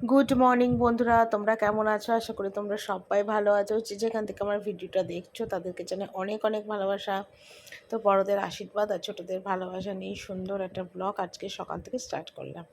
Good morning বন্ধুরা। তোমরা কেমন আছো? আশা করি তোমরা সবাই ভালো আছো। যেখান থেকে আমার ভিডিওটা দেখছ, তাদেরকে জানে অনেক অনেক ভালোবাসা। তো বড়দের আশীর্বাদ আর ছোটোদের ভালোবাসা নিয়ে সুন্দর একটা ব্লগ আজকে সকাল থেকে স্টার্ট করলাম।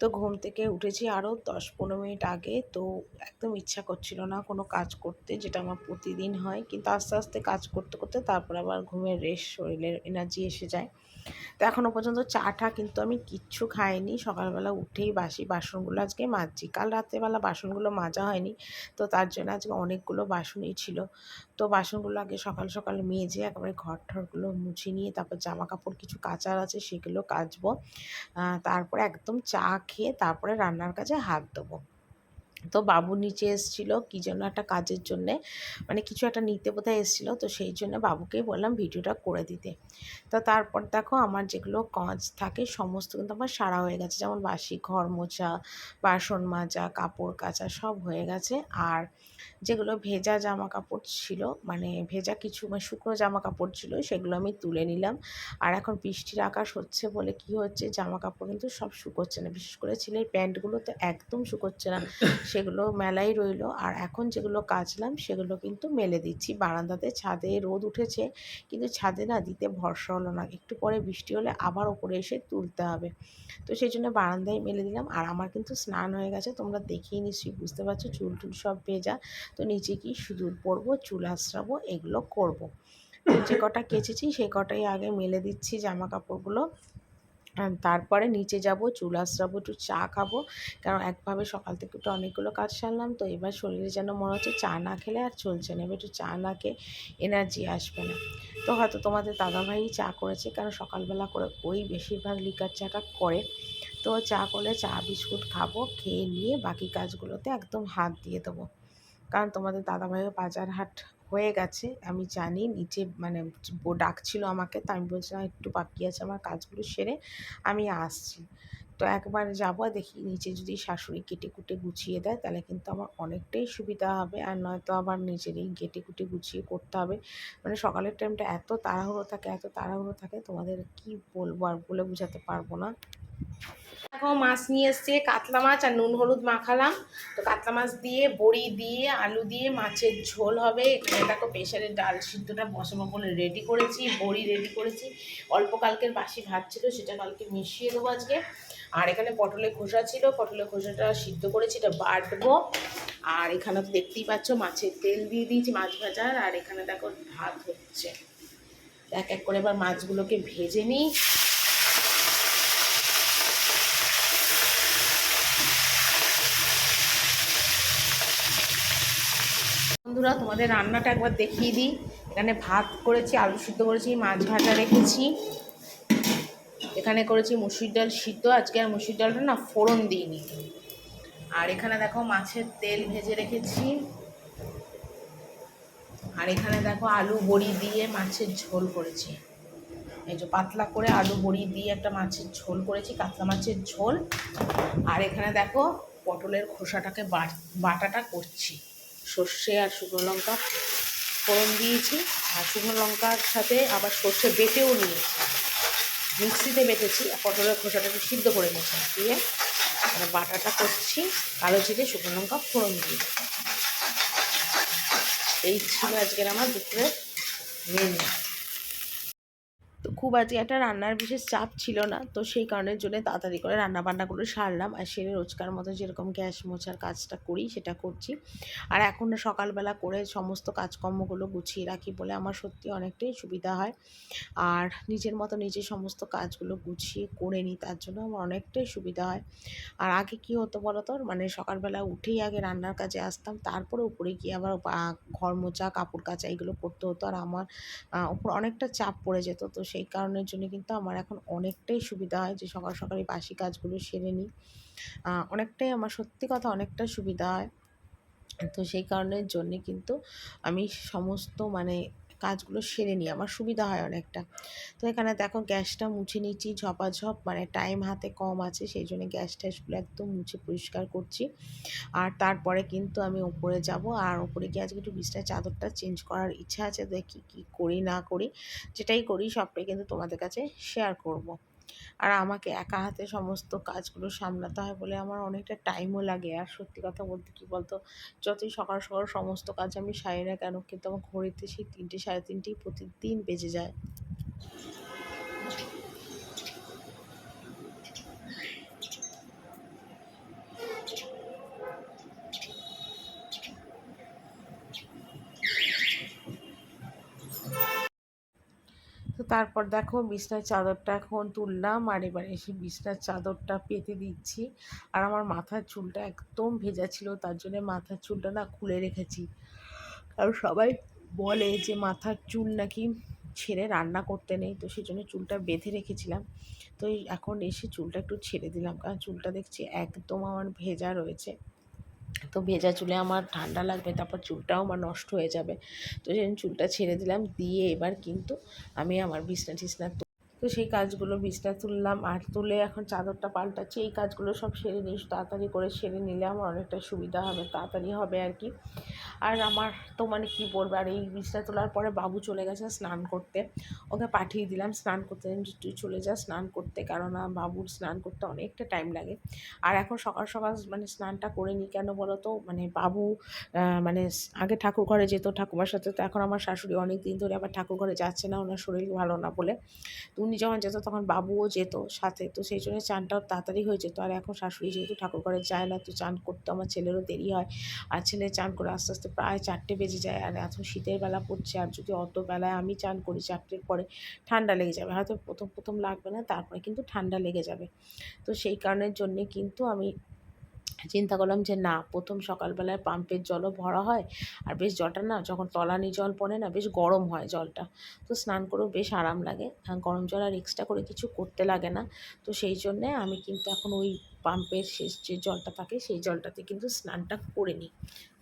তো ঘুম থেকে উঠেছি আরও দশ পনেরো মিনিট আগে। তো একদম ইচ্ছা করছিল না কোনো কাজ করতে, যেটা আমার প্রতিদিন হয়। কিন্তু আস্তে আস্তে কাজ করতে করতে তারপর আবার ঘুমের রেস্ট শরীরের এনার্জি এসে যায়। তো এখনও পর্যন্ত চাটা কিন্তু আমি কিচ্ছু খাইনি। সকালবেলা উঠেই বাসি বাসনগুলো আজকে মাজছি। কাল রাত্রেবেলা বাসনগুলো মাজা হয়নি। তো তার জন্য আজকে অনেকগুলো বাসনই ছিল। তো বাসনগুলো আগে সকাল সকাল মেজে একেবারে ঘর ঠরগুলো মুছে নিয়ে, তারপর জামা কাপড় কিছু কাচার আছে সেগুলো কাচবো। তারপর একদম চা খেয়ে তারপরে রান্নার কাজে হাত দেবো। তো বাবু নিচে এসেছিল, কী জন্য একটা কাজের জন্যে মানে কিছু একটা নিতে বোধহয় এসেছিল, তো সেই জন্য বাবুকেই বললাম ভিডিওটা করে দিতে। তো তারপর দেখো আমার যেগুলো কাজ থাকে, সমস্ত কিন্তু আমার সারা হয়ে গেছে, যেমন বাসি ঘর মোছা, বাসন মাজা, কাপড় কাচা সব হয়ে গেছে। আর যেগুলো ভেজা জামা কাপড় ছিল মানে ভেজা কিছু মানে শুকনো জামা কাপড় ছিল, সেগুলো আমি তুলে নিলাম। আর এখন বৃষ্টির আকাশ হচ্ছে বলে কি হচ্ছে জামা কাপড় কিন্তু সব শুকোচ্ছে না, বিশেষ করে ছেলের প্যান্টগুলো তো একদম শুকোচ্ছে না। সেগুলো মেলাই রইল। আর এখন যেগুলো কাচলাম, সেগুলো কিন্তু মেলে দিচ্ছি। বারান্দাতে ছাদে রোদ উঠেছে, কিন্তু ছাদে না দিতে ভরসা হলো না। একটু পরে বৃষ্টি হলে আবার ওপরে এসে তুলতে হবে। তো সেই জন্য বারান্দায় মেলে দিলাম। আর আমার কিন্তু স্নান হয়ে গেছে, তোমরা দেখেই নিশ্চয়ই বুঝতে পারছ, চুল টুল সব ভেজা। তো নিচে কি সিঁদুর পরবো চুল আশ্রাবো এগুলো করব। যে কটা কেচেছি, সেই কটাই আগে মেলে দিচ্ছি জামা কাপড়গুলো তারপরে নিচে যাব, চুল আশ্রাবো একটু চা খাব। কারণ একভাবে সকাল থেকে একটু অনেকগুলো কাজ সারলাম, তো এবার শরীরে যেন মনে হচ্ছে চা না খেলে আর চলছে না। এবার একটু চা না খেয়ে এনার্জি আসবে না। তো হয়তো তোমাদের দাদাভাই চা করেছে, কারণ সকালবেলা করে ওই বেশিরভাগ লিকার চাটা করে। তো চা করলে চা, বিস্কুট খাব, খেয়ে নিয়ে বাকি কাজগুলোতে একদম হাত দিয়ে দেবো। কারণ তোমাদের দাদাভাইও বাজার হাট হয়ে গেছে। আমি জানি নিচে মানে ডাকছিল আমাকে তা আমি বলছিলাম, একটু বাকি আছে আমার কাজগুলো সেরে আমি আসছি। তো একবার যাব দেখি নিচে যদি শাশুড়ি কেটে কুটে গুছিয়ে দেয়, তাহলে কিন্তু আমার অনেকটাই সুবিধা হবে। আর নয়তো আবার নিজেরই কেটে কুটে গুছিয়ে করতে হবে। মানে সকালের টাইমটা এত তাড়াহুড়ো থাকে, এত তাড়াহুড়ো থাকে, তোমাদের কি বলব আর বলে বোঝাতে পারব না। দেখো মাছ নিয়ে এসছে, কাতলা মাছ আর নুন হলুদ মাখালাম। তো কাতলা মাছ দিয়ে, বড়ি দিয়ে, আলু দিয়ে মাছের ঝোল হবে। এখানে দেখো প্রেশারের ডাল সিদ্ধটা বসাবো বলে রেডি করেছি, বড়ি রেডি করেছি। অল্প কালকের বাসি ভাত ছিল, সেটা কালকে মিশিয়ে দেবো আজকে। আর এখানে পটলের খোসা ছিল, পটলের খোসাটা সিদ্ধ করেছি, এটা বাটবো। আর এখানে তো দেখতেই পাচ্ছ মাছের তেল দিয়ে দিয়েছি মাছ ভাজার, আর এখানে দেখো ভাত হচ্ছে। এক এক করে এবার মাছগুলোকে ভেজে নিই। বন্ধুরা, তোমাদের রান্নাটা একবার দেখিয়ে দিই। এখানে ভাত করেছি, আলু সিদ্ধ করেছি, মাছ ভাজা রেখেছি। এখানে করেছি মুসুর ডাল সিদ্ধ। আজকে আর মুসুর ডালটা না ফোড়ন দিইনি। আর এখানে দেখো মাছের তেল ভেজে রেখেছি। আর এখানে দেখো আলু বড়ি দিয়ে মাছের ঝোল করেছি। এই যে পাতলা করে আলু বড়ি দিয়ে একটা মাছের ঝোল করেছি, কাতলা মাছের ঝোল। আর এখানে দেখো পটলের খোসাটাকে বাটাটা করছি। সর্ষে আর শুকনো লঙ্কা ফোড়ন দিয়েছি, আর শুকনো লঙ্কার সাথে আবার সর্ষে বেটেও নিয়েছি। মিক্সিতে বেটেছি পটলের খোসাটাকে সিদ্ধ করে নিয়েছি। দিয়ে মানে বাটাটা করছি, কালো জিরে, শুকনো লঙ্কা ফোড়ন দিয়ে। এই ছিল আজকের আমার দুপুরের মেনু খুব আজকে একটা রান্নার বিশেষ চাপ ছিল না, তো সেই কারণের জন্য তাড়াতাড়ি করে রান্না বান্নাগুলো সারলাম আর সেরে রোজকার মতো যেরকম গ্যাস মোছার কাজটা করি সেটা করছি। আর এখন সকালবেলা করে সমস্ত কাজকর্মগুলো গুছিয়ে রাখি বলে আমার সত্যি অনেকটাই সুবিধা হয়। আর নিজের মতো নিজে সমস্ত কাজগুলো গুছিয়ে করে নিই, তার জন্য আমার অনেকটাই সুবিধা হয়। আর আগে কি হতো বলো তো মানে সকালবেলা উঠেই আগে রান্নার কাজে আসতাম, তারপরে উপরে গিয়ে আবার ঘর মোছা, কাপড় কাচা এগুলো করতে হতো। আর আমার উপর অনেকটা চাপ পড়ে যেত, তো সেই কারণের জন্য কিন্তু আমার এখন অনেকটাই সুবিধা হয় যে সকাল সকালে বাসি কাজগুলো সেরে নিই। অনেকটাই আমার সত্যি কথা অনেকটা সুবিধা হয়। তো সেই কারণের জন্যে কিন্তু আমি সমস্ত মানে কাজগুলো সেরে নিই, আমার সুবিধা হয় অনেকটা। তো এখানে দেখো গ্যাসটা মুছে নিচ্ছি ঝপাঝপ মানে টাইম হাতে কম আছে, সেই জন্য গ্যাস ট্যাসগুলো একদম মুছে পরিষ্কার করছি। আর তারপরে কিন্তু আমি উপরে যাব, আর ওপরে গিয়ে আজকে একটু বিছনার চাদরটা চেঞ্জ করার ইচ্ছা আছে, দেখি কি করি না করি। যেটাই করি সবটাই কিন্তু তোমাদের কাছে শেয়ার করব। আর আমাকে একা হাতে সমস্ত কাজগুলো সামলাতে হয় বলে আমার অনেকটা টাইমও লাগে। আর সত্যি কথা বলতে কি বলতো? যতই সকাল সকাল সমস্ত কাজ আমি সারি না কেন, কিন্তু আমার ঘড়িতে সেই তিনটে, সাড়ে তিনটেই প্রতিদিন বেজে যায়। তারপর দেখো বিছনার চাদরটা এখন তুললাম আর এবার এসে বিছনার চাদরটা পেতে দিচ্ছি। আর আমার মাথার চুলটা একদম ভেজা ছিল, তার জন্য মাথার চুলটা না খুলে রেখেছি। কারণ সবাই বলে যে মাথার চুল নাকি ছেড়ে রান্না করতে নেই, তো সেই জন্য চুলটা বেঁধে রেখেছিলাম। তো এখন এসে চুলটা একটু ছেড়ে দিলাম, কারণ চুলটা দেখছি একদম আমার ভেজা রয়েছে। তো ভেজা চুলে আমার ঠান্ডা লাগবে, তারপর চুলটাও আমার নষ্ট হয়ে যাবে। তো জন্য চুলটা ছেড়ে দিলাম, দিয়ে এবার কিন্তু আমি আমার বিছনা টিছনা তো সেই কাজগুলো বিছনা তুললাম, আর তুলে এখন চাদরটা পাল্টাচ্ছি, এই কাজগুলো সব সেরে নিস তাড়াতাড়ি করে সেরে নিলে আমার অনেকটা সুবিধা হবে, তাড়াতাড়ি হবে আর কি। আর আমার তো মানে কী বলব, আর এই বিছনা তোলার পরে বাবু চলে গেছে স্নান করতে। ওকে পাঠিয়ে দিলাম স্নান করতে। তুই চলে যা স্নান করতে, কারণ বাবুর স্নান করতে অনেকটা টাইম লাগে। আর এখন সকাল সকাল মানে স্নানটা করে নিই কেন বলো তো? মানে বাবু মানে আগে ঠাকুর ঘরে যেত ঠাকুমার সাথে, তো এখন আমার শাশুড়ি অনেক দিন ধরে আবার ঠাকুর ঘরে যাচ্ছে না, ওনার শরীর ভালো না বলে। তো উনি যখন যেত তখন বাবুও যেত সাথে, তো সেই জন্য চানটাও তাড়াতাড়ি হয়ে যেত। আর এখন শাশুড়ি যেহেতু ঠাকুর ঘরে যায় না, তো চান করতে আমার ছেলেরও দেরি হয়। আর ছেলে চান করে আস্তে আস্তে প্রায় চারটে বেজে যায় আর এখন শীতের বেলা পড়ছে আর যদি অত বেলায় আমি চান করি চারটের পরে ঠান্ডা লেগে যাবে। হয়তো প্রথম প্রথম লাগবে না, তারপরে কিন্তু ঠান্ডা লেগে যাবে। তো সেই কারণের জন্যে কিন্তু আমি চিন্তা করলাম যে না, প্রথম সকালবেলায় পাম্পের জলও ভরা হয় আর বেশ জলটা না যখন তলানি জল পড়ে না বেশ গরম হয় জলটা। তো স্নান করেও বেশ আরাম লাগে। গরম জল আর এক্সট্রা করে কিছু করতে লাগে না। তো সেই জন্যে আমি কিন্তু এখন ওই পাম্পের শেষ যে জলটা থাকে, সেই জলটাতে কিন্তু স্নানটা করে নিই।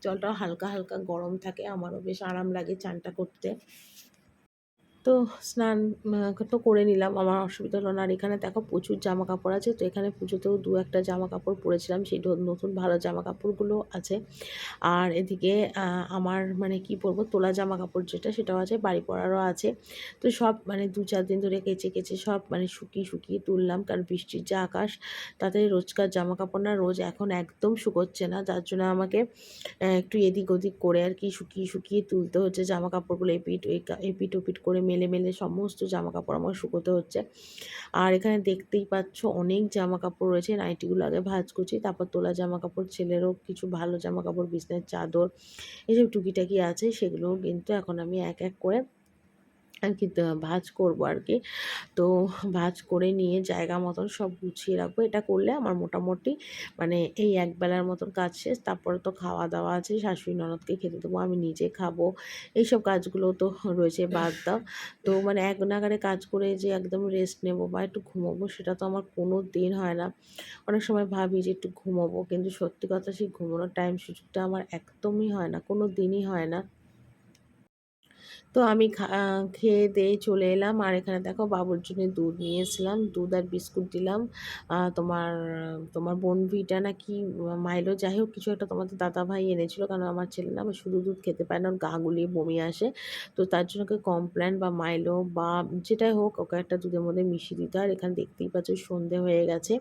জলটা হালকা হালকা গরম থাকে, আমারও বেশ আরাম লাগে চানটা করতে। তো স্নান তো করে নিলাম, আমার অসুবিধা হলো না। আর এখানে দেখো প্রচুর জামা কাপড় আছে, তো এখানে পুজোতেও দু একটা জামা কাপড় পরেছিলাম, সেই নতুন ভালো জামা কাপড়গুলো আছে। আর এদিকে আমার মানে কি পরবো তোলা জামা কাপড় যেটা, সেটাও আছে, বাড়ি পরারও আছে। তো সব মানে দু চার দিন ধরে কেচে কেচে সব মানে শুকিয়ে শুকিয়ে তুললাম, কারণ বৃষ্টির যা আকাশ, তাতে রোজকার জামা কাপড় না রোজ এখন একদম শুকোচ্ছে না। যার জন্য আমাকে একটু এদিক ওদিক করে আর কি শুকিয়ে শুকিয়ে তুলতে হচ্ছে জামা কাপড়গুলো এপিট এপিট ওপিট করে মেলে। মেলে মেলে সমস্ত জামা কাপড় আমার শুকোতে হচ্ছে। আর এখানে দেখতেই পাচ্ছ অনেক জামা কাপড় রয়েছে, নাইটিগুলো আগে ভাজ করছি, তারপর তোলা জামা কাপড় ছেলেরও কিছু ভালো জামা কাপড় বিছনার চাদর এসব টুকিটাকি আছে সেগুলো কিন্তু এখন আমি এক এক করে আর কি ভাজ করব আর কি তো ভাজ করে নিয়ে জায়গা মতন সব গুছিয়ে রাখব। এটা করলে আমার মোটামুটি মানে এই একবেলার মতন কাজ শেষ। তারপরে তো খাওয়া দাওয়া আছে, শাশুড়ি ননদকে খেতে দেবো, আমি নিজে খাব। এইসব কাজগুলো তো রয়েছে বাদ দাও। তো মানে এক নাগারে কাজ করে যে একদম রেস্ট নেব বা একটু ঘুমোবো, সেটা তো আমার কোনো দিন হয় না। অনেক সময় ভাবি যে একটু ঘুমোবো, কিন্তু সত্যি কথা সেই ঘুমানোর টাইম সুযোগটা আমার একদমই হয় না, কোনো দিনই হয় না। তো আমি খেয়ে দিয়ে চলে এলাম। আর এখানে দেখো বাবুর জন্য দুধ নিয়ে এসেছিলাম। দুধ আর বিস্কুট দিলাম। তোমার তোমার বোনভিটা না কি মাইলো যাই হোক কিছু একটা তোমাদের দাদা ভাই এনেছিল। কারণ আমার ছেলে না শুধু দুধ খেতে পারে না, ওর গা গুলিয়ে বমি আসে। তো তার জন্য ওকে কমপ্ল্যান বা মাইলো বা যেটাই হোক, ওকে একটা দুধের মধ্যে মিশিয়ে দিতে হয়। এখানে দেখতেই পাচ্ছ সন্ধে হয়ে গেছে।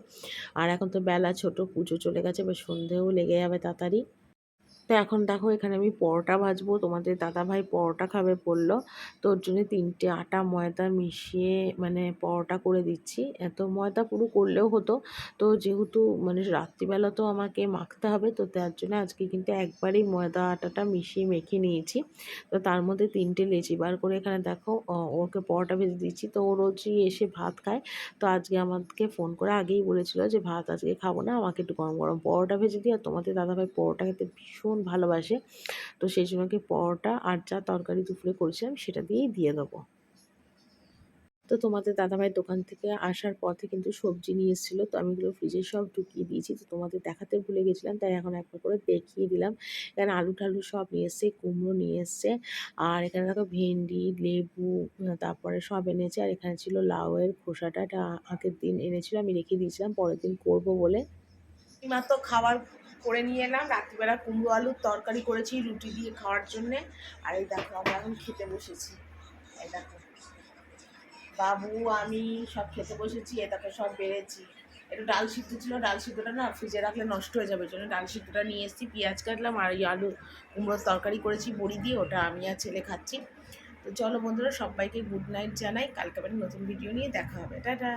আর এখন তো বেলা, ছোট পুজো চলে গেছে বা সন্ধেও লেগে যাবে তাড়াতাড়ি। তো এখন দেখো এখানে আমি পরোটা ভাজবো। তোমাদের দাদাভাই পরোটা খাবে বলল। তো ওর জন্য তিনটে আটা ময়দা মিশিয়ে মানে পরোটা করে দিচ্ছি। এত ময়দা পুরো করলেও হতো। তো যেহেতু মানে রাত্রিবেলা তো আমাকে মাখতে হবে, তো তার জন্য আজকে কিন্তু একবারই ময়দা আটাটা মিশিয়ে মেখে নিয়েছি। তো তার মধ্যে তিনটে লেচি বার করে এখানে দেখো ওকে পরোটা ভেজে দিচ্ছি। তো ও রোজই এসে ভাত খায়। তো আজকে আমাকে ফোন করে আগেই বলেছিল যে, ভাত আজকে খাব না, আমাকে একটু গরম গরম পরোটা ভেজে দিই আর তোমাদের দাদাভাই পরোটা খেতে ভীষণ ভীষণ ভালোবাসে। তো সেই জন্য কি পরোটা আর যা তরকারি দুপুরে করেছিলাম সেটা দিয়েই দিয়ে দেবো। তো তোমাদের দাদাভাইয়ের দোকান থেকে আসার পথে কিন্তু সবজি নিয়ে এসেছিল। তো আমি এগুলো ফ্রিজে সব ঢুকিয়ে দিয়েছি। তো তোমাদের দেখাতে ভুলে গেছিলাম, তাই এখন একটা করে দেখিয়ে দিলাম। এখানে আলু টালু সব নিয়ে এসছে, কুমড়ো নিয়ে এসছে। আর এখানে দেখো ভেন্ডি, লেবু তারপরে সব এনেছে। আর এখানে ছিল লাউয়ের খোসাটা আগের দিন এনেছিল, আমি রেখে দিয়েছিলাম, পরের দিন করব বলে। মাত্র খাবার করে নিয়ে এলাম। রাত্রিবেলা কুমড়ো আলুর তরকারি করেছি, রুটি দিয়ে খাওয়ার জন্যে। আর এই দেখো, আমরা এখন খেতে বসেছি। এই দেখো, বাবু, আমি সব খেতে বসেছি। এ তাকে সব বেড়েছি। একটু ডাল সিদ্ধ ছিল, ডাল সিদ্ধটা না ফ্রিজে রাখলে নষ্ট হয়ে যাবে, জন্য ডাল সিদ্ধটা নিয়ে এসেছি, পেঁয়াজ কাটলাম আর এই আলু, কুমড়োর তরকারি করেছি, বড়ি দিয়ে, ওটা আমি আর ছেলে খাচ্ছি। তো চলো বন্ধুরা, সবাইকে গুড নাইট জানাই। কালকে আবার নতুন ভিডিও নিয়ে দেখা হবে। টাটা!